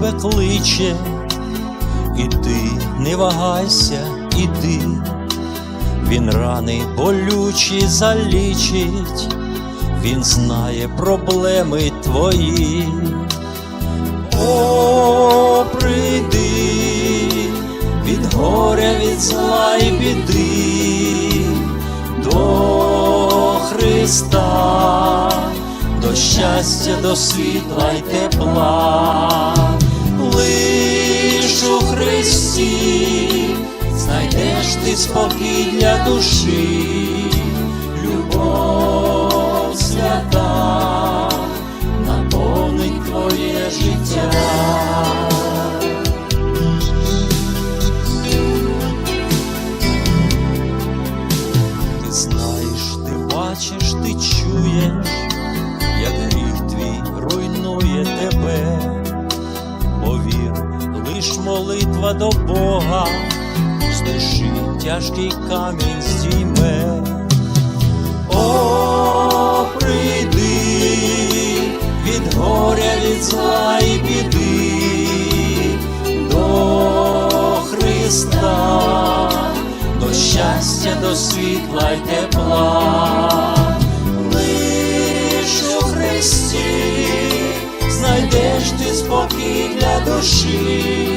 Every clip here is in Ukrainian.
тебе кличе, іди, не вагайся, іди, він рани болючі залічить, він знає проблеми твої. О, прийди від горя, від зла і біди. До Христа, до щастя, до світла й тепла, лиш у Христі знайдеш ти спокій для душі, любов до Бога, з душі тяжкий камінь здійме. О, прийди від горя, від зла і біди. До Христа, до щастя, до світла й тепла, Христі знайдеш ти спокій для душі,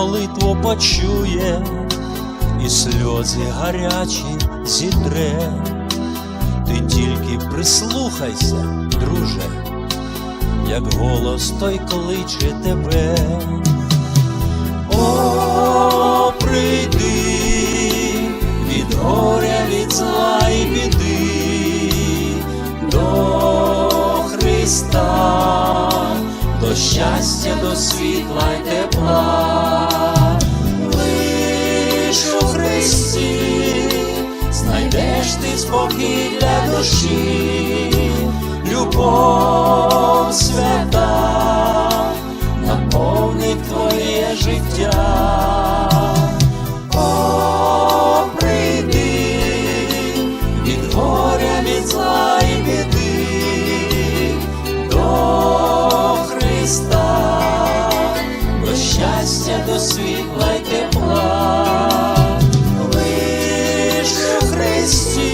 молитву почує, і сльози гарячі зітре. Ти тільки прислухайся, друже, як голос той кличе тебе. О, прийди від горя, від зла і біди до Христа, до щастя, до світла й тепла, ти спокій для душі, любов свята наповнить твоє життя. О, прийди від горя, від зла і біди до Христа, до щастя, до світла. este